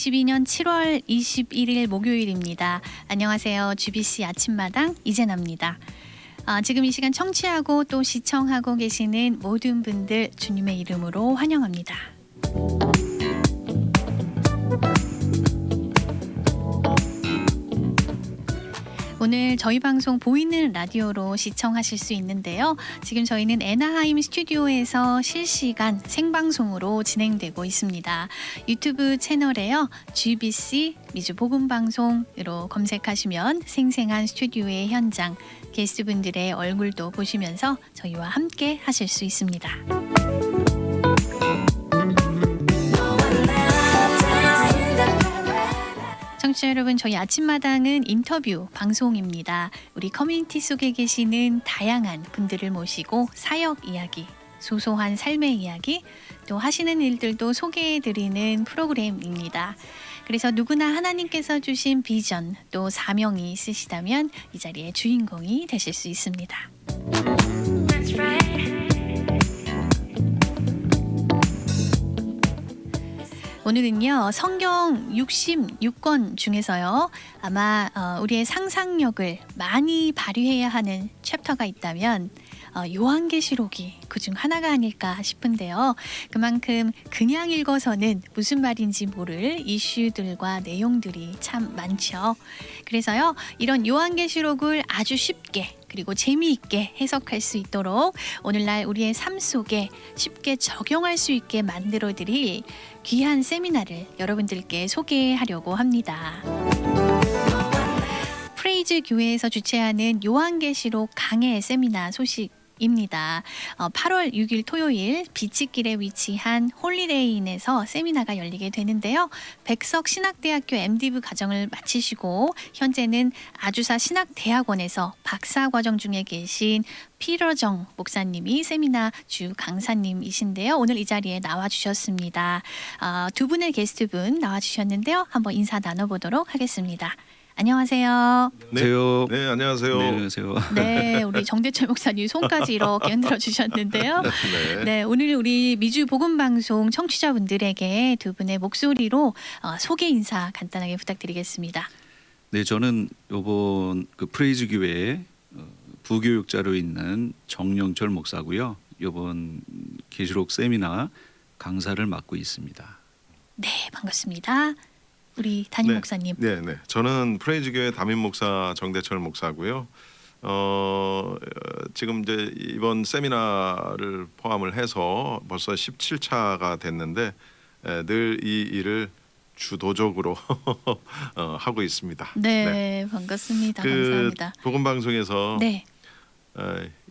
2022년 7월 21일 목요일입니다. 안녕하세요. GBC 아침마당 이재나입니다. 아, 지금 이 시간 청취하고 또 시청하고 계시는 모든 분들 주님의 이름으로 환영합니다. 오늘 저희 방송 보이는 라디오로 시청하실 수 있는데요. 지금 저희는 애나하임 스튜디오에서 실시간 생방송으로 진행되고 있습니다. 유튜브 채널에요. GBC 미주 복음 방송으로 검색하시면 생생한 스튜디오의 현장, 게스트분들의 얼굴도 보시면서 저희와 함께 하실 수 있습니다. 청취자 여러분, 저희 아침마당은 인터뷰 방송입니다. 우리 커뮤니티 속에 계시는 다양한 분들을 모시고 사역 이야기, 소소한 삶의 이야기, 또 하시는 일들도 소개해드리는 프로그램입니다. 그래서 누구나 하나님께서 주신 비전 또 사명이 있으시다면 이 자리의 주인공이 되실 수 있습니다. 오늘은요 성경 66권 중에서요 아마 어, 우리의 상상력을 많이 발휘해야 하는 챕터가 있다면 어, 요한계시록이 그중 하나가 아닐까 싶은데요. 그만큼 그냥 읽어서는 무슨 말인지 모를 이슈들과 내용들이 참 많죠. 그래서요 이런 요한계시록을 아주 쉽게 그리고 재미있게 해석할 수 있도록 오늘날 우리의 삶 속에 쉽게 적용할 수 있게 만들어 드릴 귀한 세미나를 여러분들께 소개하려고 합니다. 프레이즈 교회에서 주최하는 요한계시록 강해 세미나 소식 입니다. 어, 8월 6일 토요일 비치길에 위치한 홀리데이인에서 세미나가 열리게 되는데요. 백석 신학대학교 MD부 과정을 마치시고 현재는 아주사 신학대학원에서 박사 과정 중에 계신 피러정 목사님이 세미나 주 강사님이신데요. 오늘 이 자리에 나와 주셨습니다. 어, 두 분의 게스트분 나와 주셨는데요. 한번 인사 나눠보도록 하겠습니다. 안녕하세요. 네. 안녕하세요. 네, 안녕하세요. 네, 안녕하세요. 네, 우리 정대철 목사님 손까지 이렇게 흔들어 주셨는데요. 네. 네, 오늘 우리 미주 복음 방송 청취자분들에게 두 분의 목소리로 어, 소개 인사 간단하게 부탁드리겠습니다. 네, 저는 요번 그 프레이즈 교회에 어, 부교육자로 있는 정영철 목사고요. 요번 계시록 세미나 강사를 맡고 있습니다. 네, 반갑습니다. 우리 담임 네. 목사님. 네, 네. 저는 프레이즈 교회 담임 목사 정대철 목사고요. 어, 지금 이제 이번 세미나를 포함을 해서 벌써 17차가 됐는데 늘 이 일을 주도적으로 어, 하고 있습니다. 네, 반갑습니다. 그 감사합니다. 복음 방송에서 네, 어,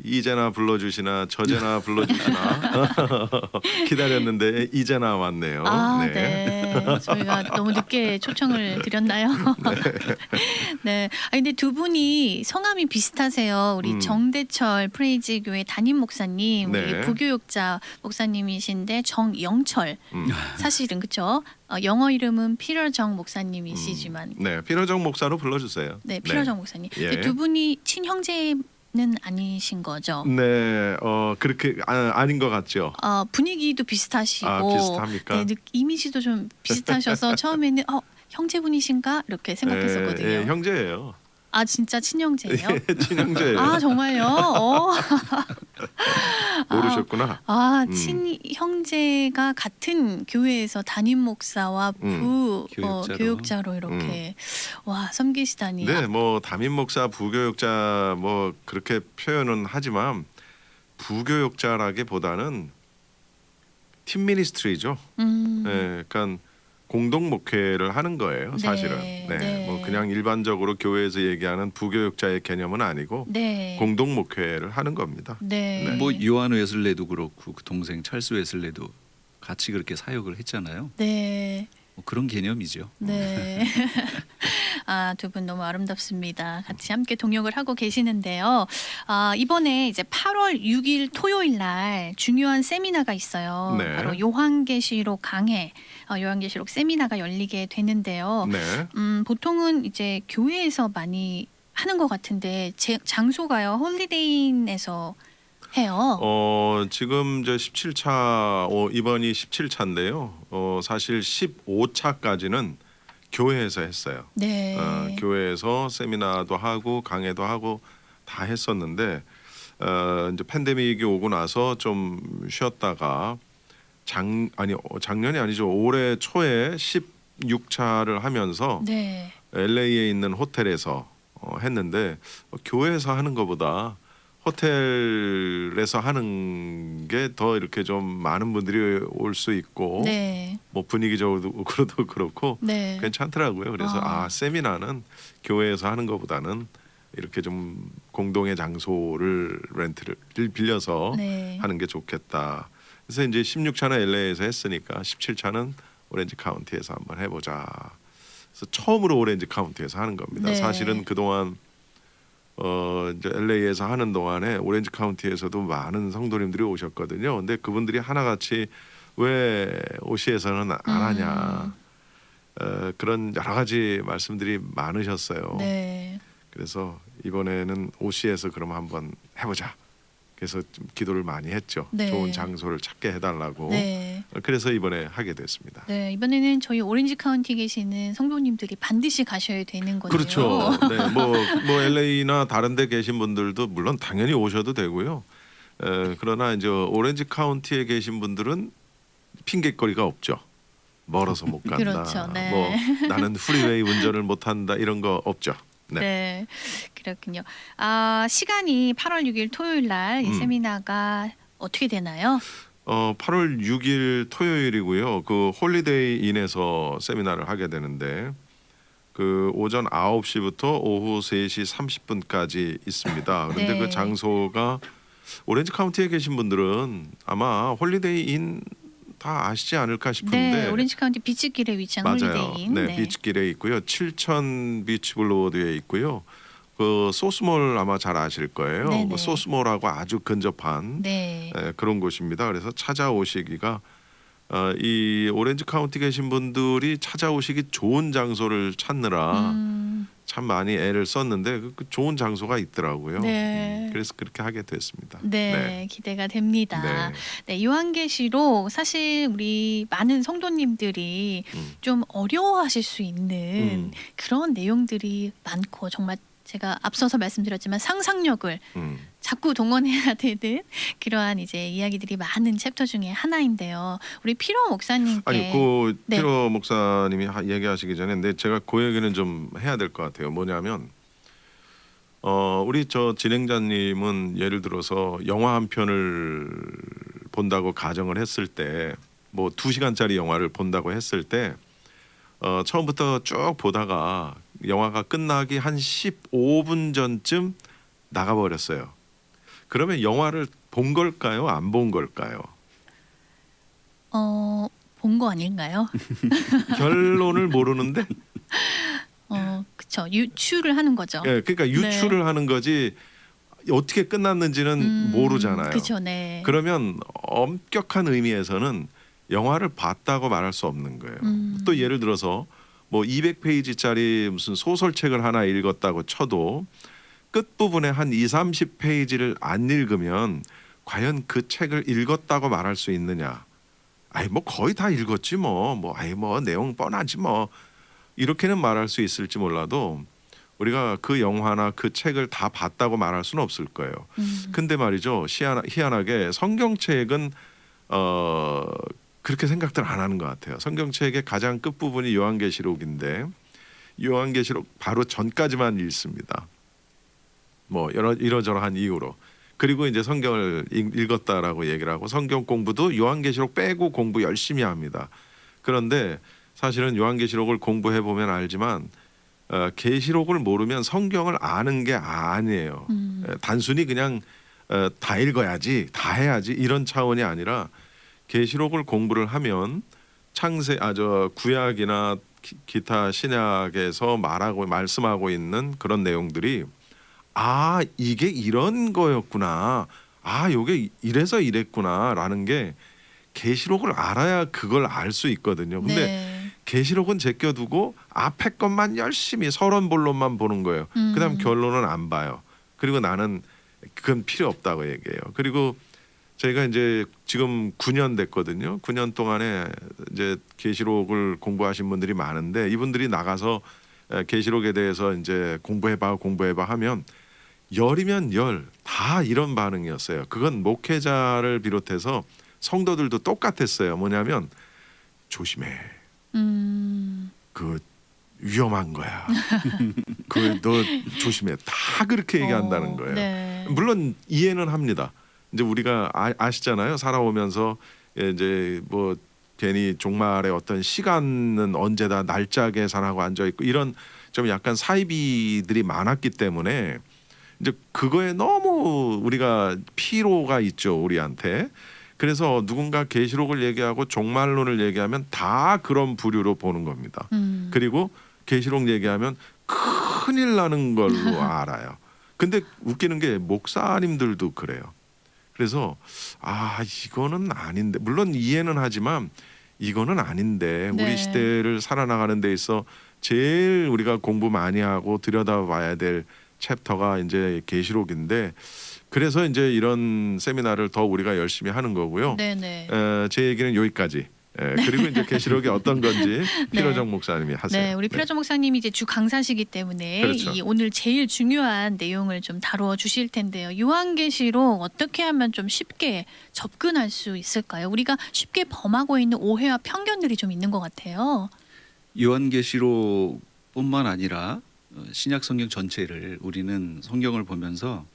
이제나 불러주시나 저제나 불러주시나 기다렸는데 이제나 왔네요. 아, 네. 저희가 너무 늦게 초청을 드렸나요? 네. 아 근데 두 분이 성함이 비슷하세요. 우리 음. 정대철 프레이즈 교회 담임 목사님, 네. 우리 부교육자 목사님이신데 정영철. 음. 사실은 그렇죠. 어, 영어 이름은 피러정 목사님이시지만 네, 피러정 목사로 불러주세요. 네, 피러정 목사님. 예. 두 분이 친형제 는 아니신 거죠? 네, 어 그렇게 아, 아닌 것 같죠. 어, 분위기도 비슷하시고 아, 비슷합니까? 네, 느- 이미지도 좀 비슷하셔서 처음에는 어 형제분이신가 이렇게 생각했었거든요. 예, 예, 형제예요. 아 진짜 친형제예요? 친형제예요. 아 정말요? 어. 모르셨구나. 아 음. 친형제가 같은 교회에서 담임 목사와 음, 부 어, 교육자로. 교육자로 이렇게 와 섬기시다니. 네, 뭐 담임 목사, 부교육자 뭐 그렇게 표현은 하지만 부교육자라기보다는 팀 미니스트리죠. 음. 예, 그러니까 공동 목회를 하는 거예요, 사실은. 네, 네, 네. 뭐 그냥 일반적으로 교회에서 얘기하는 부교육자의 개념은 아니고 네. 공동 목회를 하는 겁니다. 네. 네. 뭐 요한 웨슬레도 그렇고 그 동생 찰스 웨슬레도 같이 그렇게 사역을 했잖아요. 네. 뭐 그런 개념이죠. 네. 아, 두 분 너무 아름답습니다. 같이 함께 동역을 하고 계시는데요. 아, 이번에 이제 8월 6일 토요일 날 중요한 세미나가 있어요. 네. 바로 요한계시록 강해, 어, 요한계시록 세미나가 열리게 되는데요. 네. 음, 보통은 이제 교회에서 많이 하는 것 같은데 제, 장소가요 홀리데이인에서 해요. 어, 지금 저 17차 어, 이번이 17차인데요. 어, 사실 15차까지는 교회에서 했어요. 네. 어, 교회에서 세미나도 하고 강해도 하고 다 했었는데 어, 이제 팬데믹이 오고 나서 좀 쉬었다가 작 아니 어, 작년이 아니죠. 올해 초에 16차를 하면서 네. LA에 있는 호텔에서 어, 했는데 어, 교회에서 하는 것보다 호텔에서 하는 게 더 이렇게 좀 많은 분들이 올 수 있고 네. 뭐 분위기적으로도 그렇고 네. 괜찮더라고요. 그래서 아. 아. 세미나는 교회에서 하는 것보다는 이렇게 좀 공동의 장소를 렌트를 빌려서 네. 하는 게 좋겠다. 그래서 이제 16차는 LA에서 했으니까 17차는 오렌지 카운티에서 한번 해보자. 그래서 처음으로 오렌지 카운티에서 하는 겁니다. 네. 사실은 그동안 어 이제 LA에서 하는 동안에 오렌지 카운티에서도 많은 성도님들이 오셨거든요. 근데 그분들이 하나같이 왜 오시에서는 안 하냐. 어, 그런 여러 가지 말씀들이 많으셨어요. 네. 그래서 이번에는 오시에서 그럼 한번 해보자. 그래서 좀 기도를 많이 했죠. 네. 좋은 장소를 찾게 해달라고. 네. 그래서 이번에 하게 됐습니다. 네, 이번에는 저희 오렌지 카운티 계시는 성도님들이 반드시 가셔야 되는 거네요. 그렇죠. 네, 뭐, 뭐 LA나 다른데 계신 분들도 물론 당연히 오셔도 되고요. 에, 그러나 이제 오렌지 카운티에 계신 분들은 핑계거리가 없죠. 멀어서 못 간다. 그렇죠. 네. 뭐 나는 프리웨이 운전을 못 한다 이런 거 없죠. 네. 네. 그렇군요. 아, 시간이 8월 6일 토요일 날 이 음. 세미나가 어떻게 되나요? 어 8월 6일 토요일이고요. 그 홀리데이 인에서 세미나를 하게 되는데 그 오전 9시부터 오후 3시 30분까지 있습니다. 그런데 네. 그 장소가 오렌지 카운티에 계신 분들은 아마 홀리데이 인 다 아시지 않을까 싶은데 네, 오렌지 카운티 비치길에 위치한 맞아요. 홀리데이인. 네, 비치길에 있고요. 7천 비치 블루워드에 있고요. 그 소스몰 아마 잘 아실 거예요. 네네. 그 소스몰하고 아주 근접한 네. 예, 그런 곳입니다. 그래서 찾아오시기가 어, 이 오렌지 카운티 계신 분들이 찾아오시기 좋은 장소를 찾느라 음, 참 많이 애를 썼는데 그, 그 좋은 장소가 있더라고요. 네. 음, 그래서 그렇게 하게 됐습니다. 네, 기대가 됩니다. 네. 네, 요한계시록 사실 우리 많은 성도님들이 음. 좀 어려워하실 수 있는 음. 그런 내용들이 많고 정말 제가 앞서서 말씀드렸지만 상상력을 음. 자꾸 동원해야 되는 그러한 이제 이야기들이 많은 챕터 중에 하나인데요. 우리 피로 목사님께 아니 그 네. 피로 목사님이 하- 얘기하시기 전에 근데 제가 그 얘기는 좀 해야 될 것 같아요. 뭐냐면 어 우리 저 진행자님은 예를 들어서 영화 한 편을 본다고 가정을 했을 때 뭐 두 시간짜리 영화를 본다고 했을 때 어, 처음부터 쭉 보다가 영화가 끝나기 한 15분 전쯤 나가 버렸어요. 그러면 영화를 본 걸까요? 안 본 걸까요? 어, 본 거 아닌가요? 결론을 모르는데 어, 그쵸. 유추를 하는 거죠. 예, 그러니까 유추를 하는 거지 어떻게 끝났는지는 음, 모르잖아요. 그쵸, 네. 그러면 엄격한 의미에서는 영화를 봤다고 말할 수 없는 거예요. 음. 또 예를 들어서 뭐 200페이지짜리 무슨 소설책을 하나 읽었다고 쳐도 끝 부분에 한 2, 30페이지를 안 읽으면 과연 그 책을 읽었다고 말할 수 있느냐? 아이 뭐 거의 다 읽었지 뭐. 뭐 아이 뭐 내용 뻔하지 뭐. 이렇게는 말할 수 있을지 몰라도 우리가 그 영화나 그 책을 다 봤다고 말할 수는 없을 거예요. 음, 근데 말이죠. 희한, 희한하게 성경책은 어 그렇게 생각들 안 하는 것 같아요. 성경책의 가장 끝 부분이 요한계시록인데 요한계시록 바로 전까지만 읽습니다. 뭐 여러 이러저러한 이유로 그리고 이제 성경을 읽- 읽었다라고 얘기를 하고 성경 공부도 요한계시록 빼고 공부 열심히 합니다. 그런데 사실은 요한계시록을 공부해 보면 알지만 어, 계시록을 모르면 성경을 아는 게 아니에요. 음. 에, 단순히 그냥 어, 다 읽어야지, 다 해야지 이런 차원이 아니라 계시록을 공부를 하면 창세 아저 구약이나 기, 기타 신약에서 말하고 말씀하고 있는 그런 내용들이 아 이게 이런 거였구나, 아 요게 이래서 이랬구나라는 게 계시록을 알아야 그걸 알 수 있거든요. 근데 네. 계시록은 제껴두고 앞에 것만 열심히 서론 본론만 보는 거예요. 음. 그다음 결론은 안 봐요. 그리고 나는 그건 필요 없다고 얘기해요. 그리고 저희가 이제 지금 9년 됐거든요. 9년 동안에 이제 계시록을 공부하신 분들이 많은데 이분들이 나가서 에, 계시록에 대해서 이제 공부해봐 공부해봐 하면 열이면 열 다 이런 반응이었어요. 그건 목회자를 비롯해서 성도들도 똑같았어요. 뭐냐면 조심해. 음. 그 위험한 거야. 그 너 조심해. 다 그렇게 얘기한다는 어, 거예요. 네. 물론 이해는 합니다. 이제 우리가 아, 아시잖아요. 살아오면서 예, 이제 뭐 괜히 종말의 어떤 시간은 언제다 날짜 계산하고 앉아 있고 이런 좀 약간 사이비들이 많았기 때문에 이제 그거에 너무 우리가 피로가 있죠 우리한테. 그래서 누군가 계시록을 얘기하고 종말론을 얘기하면 다 그런 부류로 보는 겁니다. 음. 그리고 계시록 얘기하면 큰일 나는 걸로 알아요. 근데 웃기는 게 목사님들도 그래요. 그래서 아 이거는 아닌데 물론 이해는 하지만 이거는 아닌데 네. 우리 시대를 살아나가는 데 있어 제일 우리가 공부 많이 하고 들여다봐야 될 챕터가 이제 계시록인데 그래서 이제 이런 세미나를 더 우리가 열심히 하는 거고요. 네네. 에, 제 얘기는 여기까지. 에, 그리고 이제 계시록이 어떤 건지 피로정 목사님이 하세요. 네, 우리 피라조 목사님이 이제 주 강사시기 때문에 그렇죠. 이 오늘 제일 중요한 내용을 좀 다루어 주실 텐데요. 요한계시록 어떻게 하면 좀 쉽게 접근할 수 있을까요? 우리가 쉽게 범하고 있는 오해와 편견들이 좀 있는 것 같아요. 요한계시록뿐만 아니라 어, 신약 성경 전체를 우리는 성경을 보면서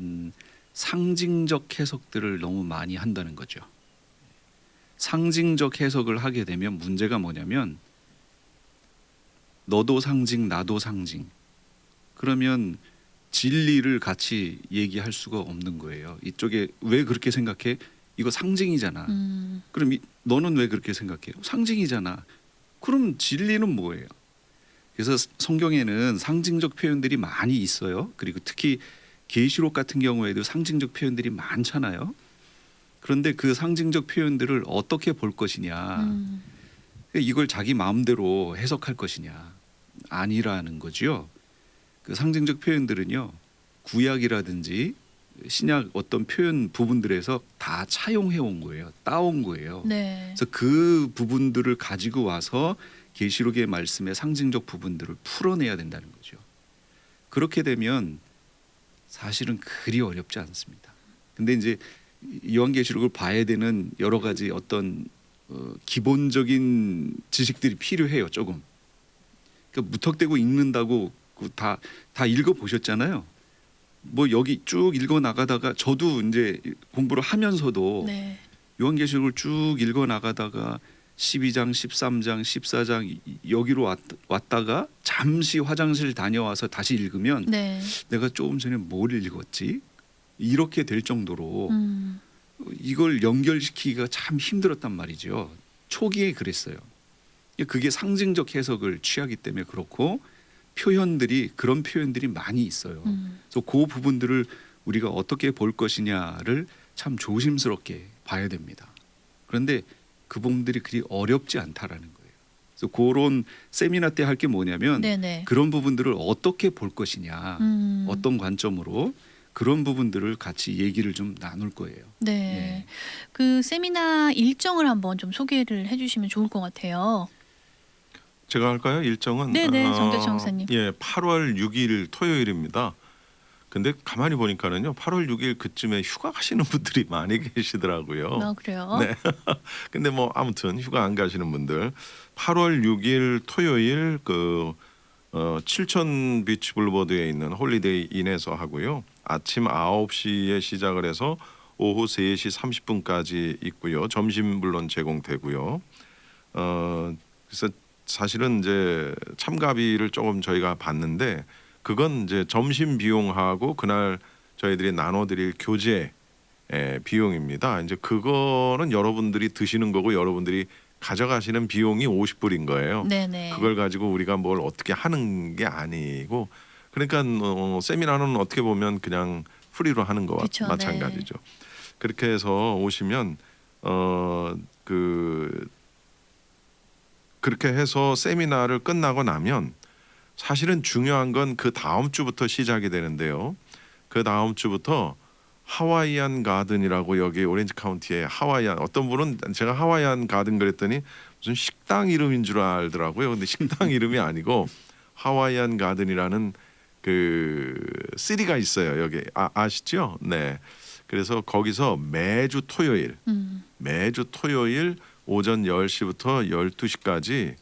음, 상징적 해석들을 너무 많이 한다는 거죠. 상징적 해석을 하게 되면 문제가 뭐냐면 너도 상징 나도 상징 그러면 진리를 같이 얘기할 수가 없는 거예요. 이쪽에 왜 그렇게 생각해? 이거 상징이잖아. 음, 그럼 이, 너는 왜 그렇게 생각해? 상징이잖아. 그럼 진리는 뭐예요? 그래서 성경에는 상징적 표현들이 많이 있어요. 그리고 특히 계시록 같은 경우에도 상징적 표현들이 많잖아요. 그런데 그 상징적 표현들을 어떻게 볼 것이냐, 음, 이걸 자기 마음대로 해석할 것이냐 아니라는 거지요. 그 상징적 표현들은요 구약이라든지 신약 어떤 표현 부분들에서 다 차용해 온 거예요, 따온 거예요. 네. 그래서 그 부분들을 가지고 와서 계시록의 말씀의 상징적 부분들을 풀어내야 된다는 거죠. 그렇게 되면 사실은 그리 어렵지 않습니다. 근데 이제 요한계시록을 봐야 되는 여러 가지 어떤 어, 기본적인 지식들이 필요해요. 조금. 그러니까 무턱대고 읽는다고 다다 읽어 보셨잖아요. 뭐 여기 쭉 읽어 나가다가 저도 이제 공부를 하면서도 네. 요한계시록을 쭉 읽어 나가다가 12장, 13장, 14장 이- 여기로 왔, 왔다가 잠시 화장실 다녀와서 다시 읽으면 네. 내가 조금 전에 뭘 읽었지? 이렇게 될 정도로 음, 이걸 연결시키기가 참 힘들었단 말이죠. 초기에 그랬어요. 그게 상징적 해석을 취하기 때문에 그렇고 표현들이 그런 표현들이 많이 있어요. 음. 그래서 그 부분들을 우리가 어떻게 볼 것이냐를 참 조심스럽게 봐야 됩니다. 그런데 그 부분들이 그리 어렵지 않다라는 거예요. 그래서 그런 세미나 때 할 게 뭐냐면 네네. 그런 부분들을 어떻게 볼 것이냐, 음, 어떤 관점으로 그런 부분들을 같이 얘기를 좀 나눌 거예요. 네. 예. 그 세미나 일정을 한번 좀 소개를 해주시면 좋을 것 같아요. 제가 할까요? 일정은 네네, 어, 정대천 목사님. 예, 8월 6일 토요일입니다. 근데 가만히 보니까는요, 8월 6일 그쯤에 휴가 가시는 분들이 많이 계시더라고요. 아, 그래요? 네. 근데 뭐 아무튼 휴가 안 가시는 분들 8월 6일 토요일 그 어, 칠천 비치 블루버드에 있는 홀리데이 인에서 하고요. 아침 9시에 시작을 해서 오후 3시 30분까지 있고요. 점심 물론 제공되고요. 어 그래서 사실은 이제 참가비를 조금 저희가 받는데 그건 이제 점심 비용하고 그날 저희들이 나눠드릴 교재 예, 비용입니다. 이제 그거는 여러분들이 드시는 거고 여러분들이 가져가시는 비용이 50불인 거예요. 네네. 그걸 가지고 우리가 뭘 어떻게 하는 게 아니고 그러니까 어, 세미나는 어떻게 보면 그냥 프리로 하는 거와 그쵸, 마찬가지죠. 그렇게 해서 오시면 어 그 그렇게 해서 세미나를 끝나고 나면 사실은 중요한 건 그 다음 주부터 시작이 되는데요. 그 다음 주부터 하와이안 가든이라고 여기 오렌지 카운티에 하와이안 어떤 분은 제가 하와이안 가든 그랬더니 무슨 식당 이름인 줄 알더라고요. 근데 식당 이름이 아니고 하와이안 가든이라는 그 시리가 있어요. 여기 아, 아시죠? 네. 그래서 거기서 매주 토요일 음. 매주 토요일 오전 10시부터 12시까지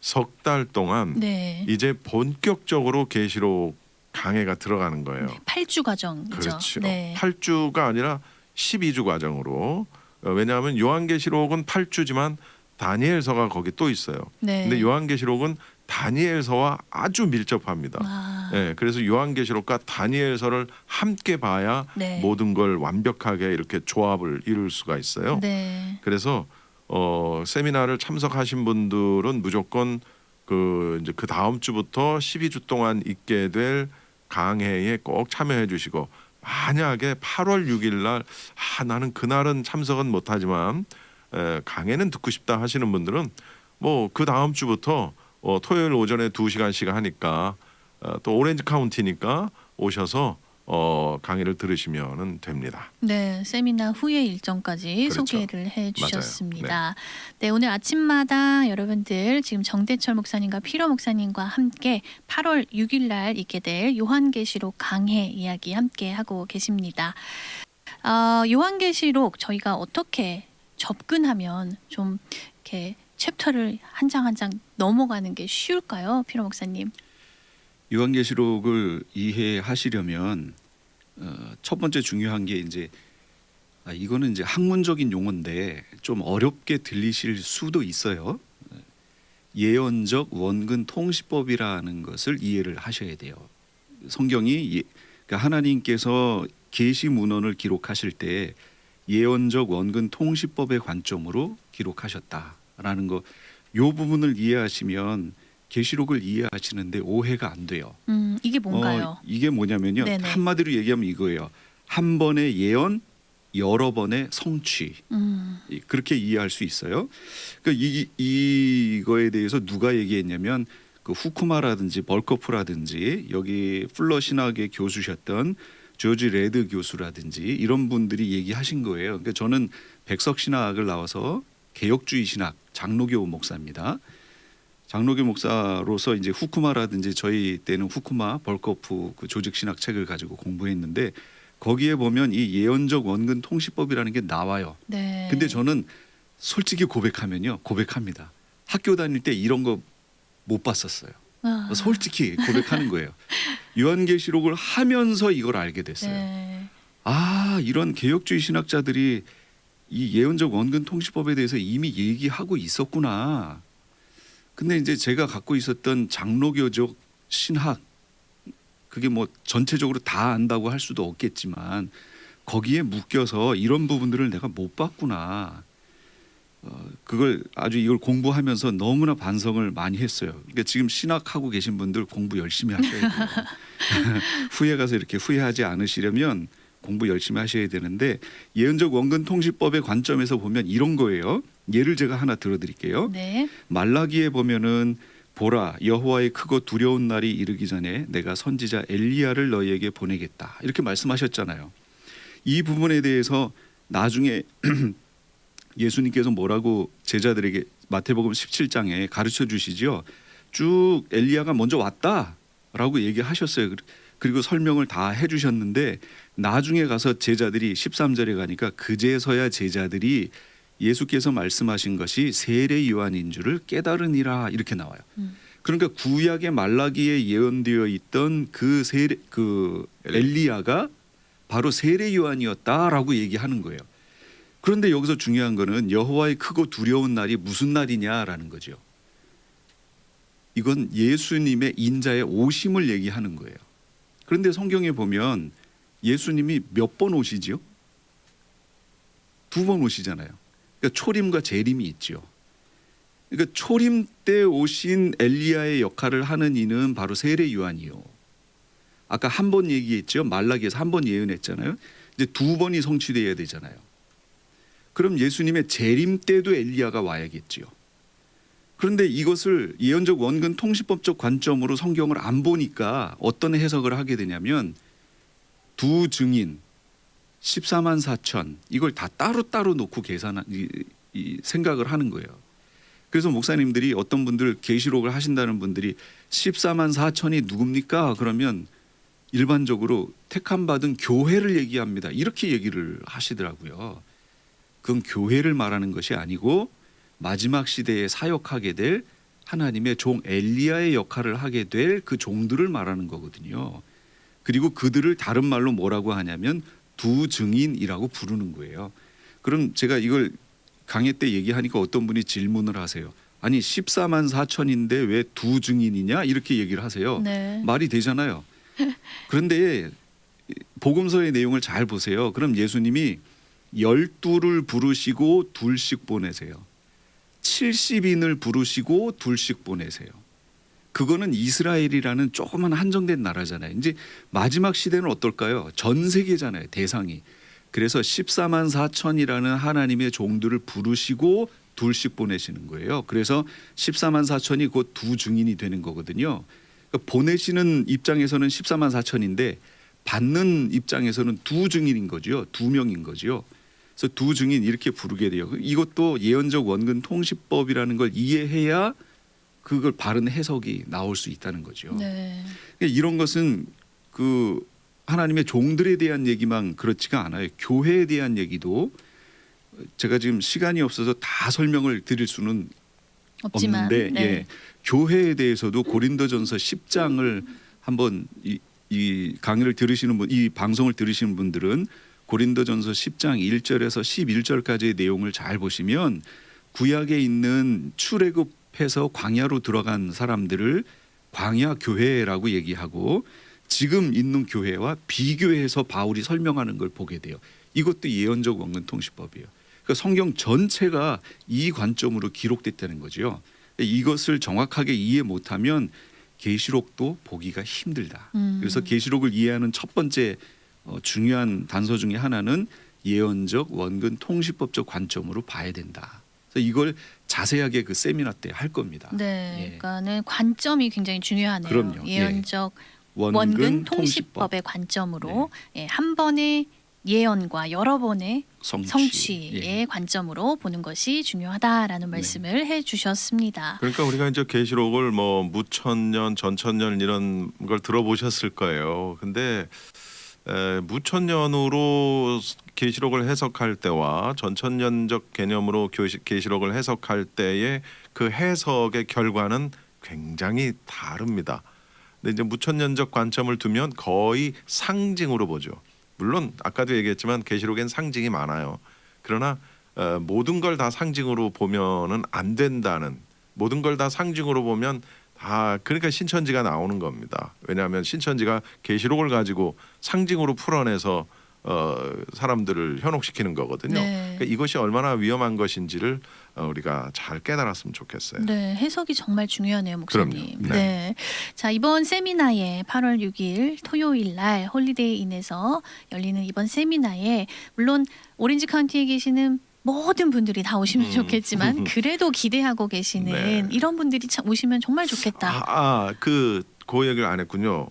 석 달 동안 네. 이제 본격적으로 계시록 강해가 들어가는 거예요. 네. 8주 과정이죠. 그렇죠. 네. 8주가 아니라 12주 과정으로 어, 왜냐하면 요한계시록은 8주지만 다니엘서가 거기 또 있어요. 네. 근데 요한계시록은 다니엘서와 아주 밀접합니다. 아, 예, 그래서 요한계시록과 다니엘서를 함께 봐야 네. 모든 걸 완벽하게 이렇게 조합을 이룰 수가 있어요. 네. 그래서 어, 세미나를 참석하신 분들은 무조건 그 이제 그 다음 주부터 12주 동안 있게 될 강해에 꼭 참여해 주시고 만약에 8월 6일 날 아, 나는 그날은 참석은 못 하지만 에, 강해는 듣고 싶다 하시는 분들은 뭐 그 다음 주부터 어, 토요일 오전에 2시간씩 하니까 어, 또 오렌지 카운티니까 오셔서 어, 강의를 들으시면 됩니다. 네, 세미나 후의 일정까지 그렇죠. 소개를 해 주셨습니다. 네. 오늘 아침마다 여러분들 지금 정대철 목사님과 피로 목사님과 함께 8월 6일 날 있게 될 요한계시록 강해 이야기 함께 하고 계십니다. 어, 요한계시록 저희가 어떻게 접근하면 좀 이렇게 챕터를 한 장 한 장 넘어가는 게 쉬울까요, 피로 목사님? 요한계시록을 이해하시려면 어, 첫 번째 중요한 게 이제 아, 이거는 이제 학문적인 용어인데 좀 어렵게 들리실 수도 있어요. 예언적 원근 통시법이라는 것을 이해를 하셔야 돼요. 성경이 예, 그러니까 하나님께서 계시 문헌을 기록하실 때 예언적 원근 통시법의 관점으로 기록하셨다 라는 거. 요 부분을 이해하시면 계시록을 이해하시는데 오해가 안 돼요. 음, 이게 뭔가요? 어, 이게 뭐냐면요. 네네. 한마디로 얘기하면 이거예요. 한 번의 예언, 여러 번의 성취. 음, 이- 그렇게 이해할 수 있어요. 그러니까 이 이거에 대해서 누가 얘기했냐면 그 후쿠마라든지 벌커프라든지 여기 플러 신학의 교수셨던 조지 레드 교수라든지 이런 분들이 얘기하신 거예요. 그러니까 저는 백석 신학을 나와서 개혁주의 신학 장로교 목사입니다. 장로교 목사로서 이제 후쿠마라든지 저희 때는 후쿠마 벌커프 그 조직 신학 책을 가지고 공부했는데 거기에 보면 이 예언적 원근 통시법이라는 게 나와요. 네. 근데 저는 솔직히 고백하면요 고백합니다. 학교 다닐 때 이런 거 못 봤었어요. 아, 솔직히 고백하는 거예요. 요한계시록을 하면서 이걸 알게 됐어요. 네. 아 이런 개혁주의 신학자들이 이 예언적 원근 통시법에 대해서 이미 얘기하고 있었구나. 근데 이제 제가 갖고 있었던 장로교적 신학 그게 뭐 전체적으로 다 안다고 할 수도 없겠지만 거기에 묶여서 이런 부분들을 내가 못 봤구나. 어, 그걸 아주 이걸 공부하면서 너무나 반성을 많이 했어요. 그러니까 지금 신학하고 계신 분들 공부 열심히 하셔야 돼요. 후에 가서 이렇게 후회하지 않으시려면 공부 열심히 하셔야 되는데 예언적 원근 통시법의 관점에서 보면 이런 거예요. 예를 제가 하나 들어드릴게요. 네. 말라기에 보면은 보라 여호와의 크고 두려운 날이 이르기 전에 내가 선지자 엘리야를 너희에게 보내겠다 이렇게 말씀하셨잖아요. 이 부분에 대해서 나중에 예수님께서 뭐라고 제자들에게 마태복음 17장에 가르쳐 주시죠. 쭉 엘리야가 먼저 왔다라고 얘기하셨어요. 그리고 설명을 다 해주셨는데 나중에 가서 제자들이 13절에 가니까 그제서야 제자들이 예수께서 말씀하신 것이 세례 요한인 줄을 깨달으니라 이렇게 나와요. 음. 그러니까 구약의 말라기에 예언되어 있던 그 세례 그 엘리야가 바로 세례 요한이었다라고 얘기하는 거예요. 그런데 여기서 중요한 거는 여호와의 크고 두려운 날이 무슨 날이냐라는 거죠. 이건 예수님의 인자의 오심을 얘기하는 거예요. 그런데 성경에 보면 예수님이 몇 번 오시지요? 두 번 오시잖아요. 그러니까 초림과 재림이 있죠. 그러니까 초림 때 오신 엘리야의 역할을 하는 이는 바로 세례 요한이요. 아까 한 번 얘기했죠. 말라기에서 한 번 예언했잖아요. 이제 두 번이 성취돼야 되잖아요. 그럼 예수님의 재림 때도 엘리야가 와야겠지요. 그런데 이것을 예언적 원근 통시법적 관점으로 성경을 안 보니까 어떤 해석을 하게 되냐면 두 증인 14만 4천 이걸 다 따로따로 놓고 계산 이, 이 생각을 하는 거예요. 그래서 목사님들이 어떤 분들 계시록을 하신다는 분들이 14만 4천이 누굽니까? 그러면 일반적으로 택함 받은 교회를 얘기합니다. 이렇게 얘기를 하시더라고요. 그건 교회를 말하는 것이 아니고 마지막 시대에 사역하게 될 하나님의 종 엘리야의 역할을 하게 될 그 종들을 말하는 거거든요. 그리고 그들을 다른 말로 뭐라고 하냐면 두 증인이라고 부르는 거예요. 그럼 제가 이걸 강의 때 얘기하니까 어떤 분이 질문을 하세요. 아니 14만 4천인데 왜 두 증인이냐 이렇게 얘기를 하세요. 네. 말이 되잖아요. 그런데 복음서의 내용을 잘 보세요. 그럼 예수님이 열두를 부르시고 둘씩 보내세요. 70인을 부르시고 둘씩 보내세요. 그거는 이스라엘이라는 조그만 한정된 나라잖아요. 이제 마지막 시대는 어떨까요? 전 세계잖아요. 대상이. 그래서 14만 4천이라는 하나님의 종들을 부르시고 둘씩 보내시는 거예요. 그래서 14만 4천이 곧두 증인이 되는 거거든요. 그러니까 보내시는 입장에서는 14만 4천인데 받는 입장에서는 두 증인인 거죠. 두 명인 거죠. 그래서 두 증인 이렇게 부르게 돼요. 이것도 예언적 원근 통시법이라는 걸 이해해야 그걸 바른 해석이 나올 수 있다는 거죠. 네. 그러니까 이런 것은 그 하나님의 종들에 대한 얘기만 그렇지가 않아요. 교회에 대한 얘기도 제가 지금 시간이 없어서 다 설명을 드릴 수는 없지만 없는데 네. 예, 교회에 대해서도 고린도전서 10장을 한번 이, 이 강의를 들으시는 분, 이 방송을 들으시는 분들은 고린도전서 10장 1절에서 11절까지의 내용을 잘 보시면 구약에 있는 출애굽 해서 광야로 들어간 사람들을 광야 교회라고 얘기하고 지금 있는 교회와 비교해서 바울이 설명하는 걸 보게 돼요. 이것도 예언적 원근 통시법이에요. 그러니까 성경 전체가 이 관점으로 기록됐다는 거죠. 이것을 정확하게 이해 못하면 계시록도 보기가 힘들다. 음. 그래서 계시록을 이해하는 첫 번째 어, 중요한 단서 중에 하나는 예언적 원근 통시법적 관점으로 봐야 된다. 그래서 이걸 자세하게 그 세미나 때 할 겁니다. 네. 예. 그러니까는 관점이 굉장히 중요하네요. 그럼요. 예. 예언적 원근, 원근 통시법, 통시법의 관점으로 예, 한 번의 예언과 여러 번의 성취, 성취의 예. 관점으로 보는 것이 중요하다라는 말씀을 해주셨습니다. 그러니까 우리가 이제 계시록을 뭐 무천년, 전천년 이런 걸 들어보셨을 거예요. 근데 에, 무천년으로 계시록을 해석할 때와 전천년적 개념으로 계시록을 해석할 때의 그 해석의 결과는 굉장히 다릅니다. 근데 이제 무천년적 관점을 두면 거의 상징으로 보죠. 물론 아까도 얘기했지만 계시록엔 상징이 많아요. 그러나 어, 모든 걸 다 상징으로 보면은 안 된다는 모든 걸 다 상징으로 보면 다 그러니까 신천지가 나오는 겁니다. 왜냐하면 신천지가 계시록을 가지고 상징으로 풀어내서 어, 사람들을 현혹시키는 거거든요. 네. 그러니까 이것이 얼마나 위험한 것인지를 어, 우리가 잘 깨달았으면 좋겠어요. 네, 해석이 정말 중요하네요, 목사님. 네. 네. 자, 이번 세미나에 8월 6일 토요일 날 홀리데이 인에서 열리는 이번 세미나에 물론 오렌지 카운티에 계시는 모든 분들이 다 오시면 음. 좋겠지만 그래도 기대하고 계시는 네. 이런 분들이 참 오시면 정말 좋겠다. 아, 아, 그그 얘기를 안 했군요.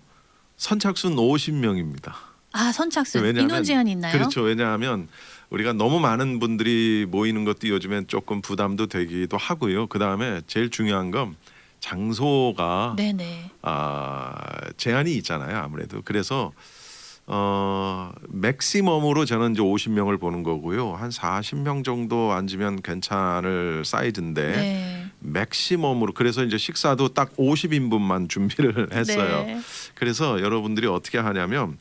선착순 50명입니다. 아, 선착순 인원 제한 있나요? 그렇죠. 왜냐하면 우리가 너무 많은 분들이 모이는 것도 요즘엔 조금 부담도 되기도 하고요. 그 다음에 제일 중요한 건 장소가 네, 네. 아, 제한이 있잖아요. 아무래도 그래서 어 맥시멈으로 저는 이제 50명을 보는 거고요. 한 40명 정도 앉으면 괜찮을 사이즈인데 네. 맥시멈으로 그래서 이제 식사도 딱 50인분만 준비를 했어요. 네. 그래서 여러분들이 어떻게 하냐면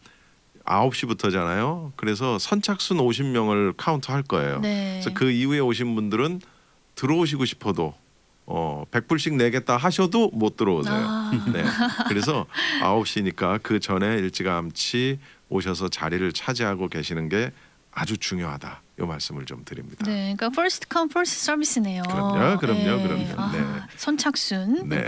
9시부터잖아요. 그래서 선착순 50명을 카운트 할 거예요. 네. 그래서 그 이후에 오신 분들은 들어오시고 싶어도 어 100불씩 내겠다 하셔도 못 들어오세요. 아. 네. 그래서 9시니까 그 전에 일찌감치 오셔서 자리를 차지하고 계시는 게 아주 중요하다. 요 말씀을 좀 드립니다. 네, 그러니까 first come first service네요. 그럼요, 그럼요, 그럼요. 아, 네. 선착순으로 네.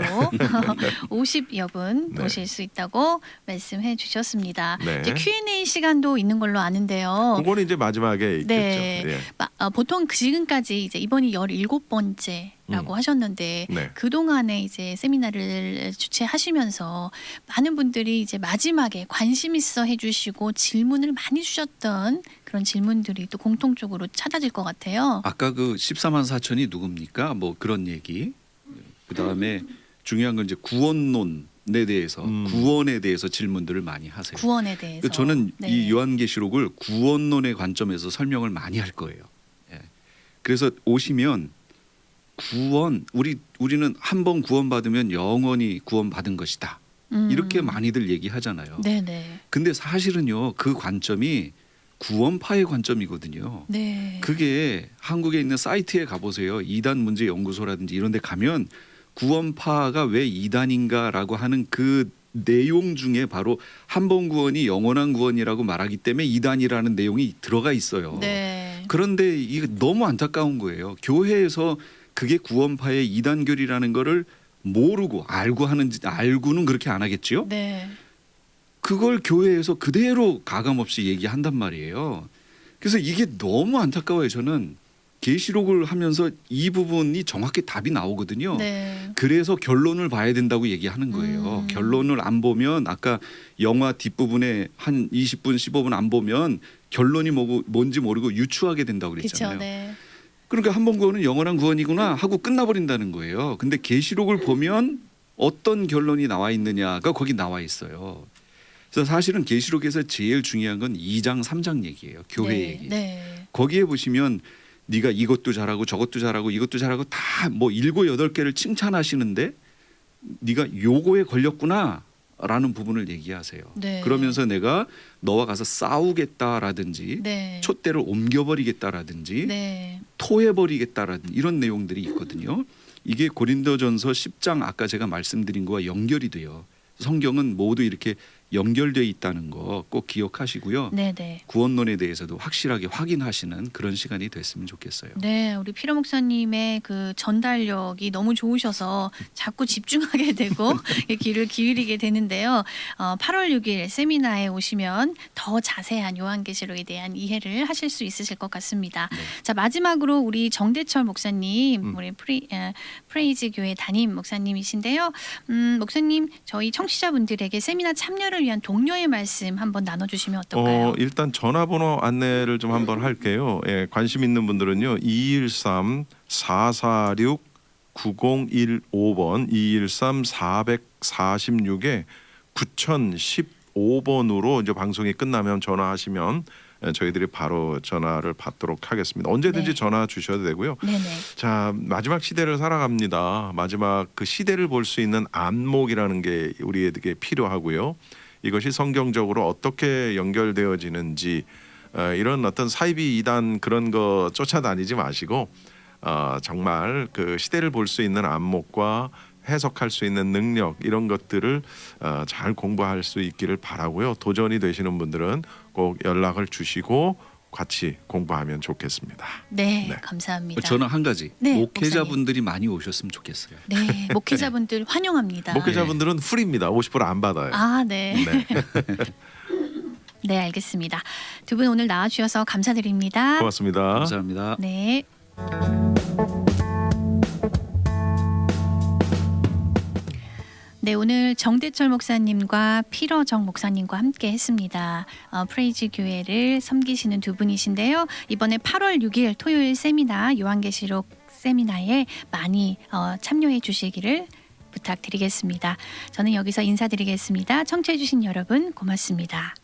50여 분 네. 오실 수 있다고 말씀해 주셨습니다. 네. 이제 Q&A 시간도 있는 걸로 아는데요. 그거는 이제 마지막에 있겠죠. 네. 예. 마- 어, 보통 지금까지 이제 이번이 17번째 라고 음. 하셨는데 네. 그동안에 이제 세미나를 주최하시면서 많은 분들이 이제 마지막에 관심 있어 해주시고 질문을 많이 주셨던 그런 질문들이 또 공통 적으로 찾아질 것 같아요. 아까 그 14만 4천이 누굽니까? 뭐 그런 얘기. 그 다음에 중요한 건 이제 구원론에 대해서 음. 구원에 대해서 질문들을 많이 하세요. 구원에 대해서. 그 저는 네. 이 요한계시록을 구원론의 관점에서 설명을 많이 할 거예요. 예. 그래서 오시면 구원 우리 우리는 한 번 구원받으면 영원히 구원받은 것이다. 음. 이렇게 많이들 얘기하잖아요. 네네. 근데 사실은요 그 관점이 구원파의 관점이거든요. 네. 그게 한국에 있는 사이트에 가보세요. 이단 문제 연구소라든지 이런 데 가면 구원파가 왜 이단인가라고 하는 그 내용 중에 바로 한 번 구원이 영원한 구원이라고 말하기 때문에 이단이라는 내용이 들어가 있어요. 네. 그런데 이게 너무 안타까운 거예요. 교회에서 그게 구원파의 이단결이라는 거를 모르고 알고 하는지 알고는 그렇게 안 하겠지요. 네. 그걸 교회에서 그대로 가감 없이 얘기한단 말이에요. 그래서 이게 너무 안타까워요. 저는 계시록을 하면서 이 부분이 정확히 답이 나오거든요. 네. 그래서 결론을 봐야 된다고 얘기하는 거예요. 음. 결론을 안 보면 아까 영화 뒷부분에 한 20분 15분 안 보면 결론이 뭐고 뭔지 모르고 유추하게 된다고. 그랬잖아요. 네. 그러니까 한 번 구원은 영원한 구원이구나 하고 끝나버린다는 거예요. 근데 계시록을 보면 어떤 결론이 나와 있느냐가 거기 나와 있어요. 그래서 사실은 계시록에서 제일 중요한 건 2장 3장 얘기예요. 교회 네. 얘기. 네. 거기에 보시면 네가 이것도 잘하고 저것도 잘하고 이것도 잘하고 다 뭐 일곱 여덟 개를 칭찬하시는데 네가 요거에 걸렸구나 라는 부분을 얘기하세요. 네. 그러면서 내가 너와 가서 싸우겠다라든지 네. 촛대를 옮겨버리겠다라든지 네. 토해버리겠다라는 이런 내용들이 있거든요. 이게 고린도전서 10장 아까 제가 말씀드린 거와 연결이 돼요. 성경은 모두 이렇게 연결돼 있다는 거 꼭 기억하시고요. 네. 네. 구원론에 대해서도 확실하게 확인하시는 그런 시간이 됐으면 좋겠어요. 네, 우리 피로 목사님의 그 전달력이 너무 좋으셔서 자꾸 집중하게 되고 귀를 기울이게 되는데요. 어, 8월 6일 세미나에 오시면 더 자세한 요한계시록에 대한 이해를 하실 수 있으실 것 같습니다. 네. 자 마지막으로 우리 정대철 목사님, 음. 우리 프리, 에, 프레이즈 교회 담임 목사님이신데요. 음, 목사님 저희 청취자분들에게 세미나 참여를 위한 독려의 말씀 한번 나눠주시면 어떨까요? 어, 일단 전화번호 안내를 좀 한번 할게요. 예, 관심 있는 분들은요. 213 446 9015번 213 446에 9015번으로 이제 방송이 끝나면 전화하시면 예, 저희들이 바로 전화를 받도록 하겠습니다. 언제든지 네. 전화 주셔도 되고요. 네네. 자 마지막 시대를 살아갑니다. 마지막 그 시대를 볼 수 있는 안목이라는 게 우리에게 필요하고요. 이것이 성경적으로 어떻게 연결되어지는지 어, 이런 어떤 사이비 이단 그런 거 쫓아다니지 마시고 어, 정말 그 시대를 볼 수 있는 안목과 해석할 수 있는 능력 이런 것들을 어, 잘 공부할 수 있기를 바라고요. 도전이 되시는 분들은 꼭 연락을 주시고 같이 공부하면 좋겠습니다. 네, 네. 감사합니다. 저는 한 가지 네, 목회자분들이 많이 오셨으면 좋겠어요. 네, 목회자분들 환영합니다. 목회자분들은 풀입니다. 50%안 받아요. 아, 네. 네. 네, 알겠습니다. 두 분 오늘 나와 주셔서 감사드립니다. 고맙습니다. 감사합니다. 네. 네, 오늘 정대철 목사님과 피러정 목사님과 함께 했습니다. 어, 프레이즈 교회를 섬기시는 두 분이신데요. 이번에 8월 6일 토요일 세미나 요한계시록 세미나에 많이 어, 참여해 주시기를 부탁드리겠습니다. 저는 여기서 인사드리겠습니다. 청취해 주신 여러분 고맙습니다.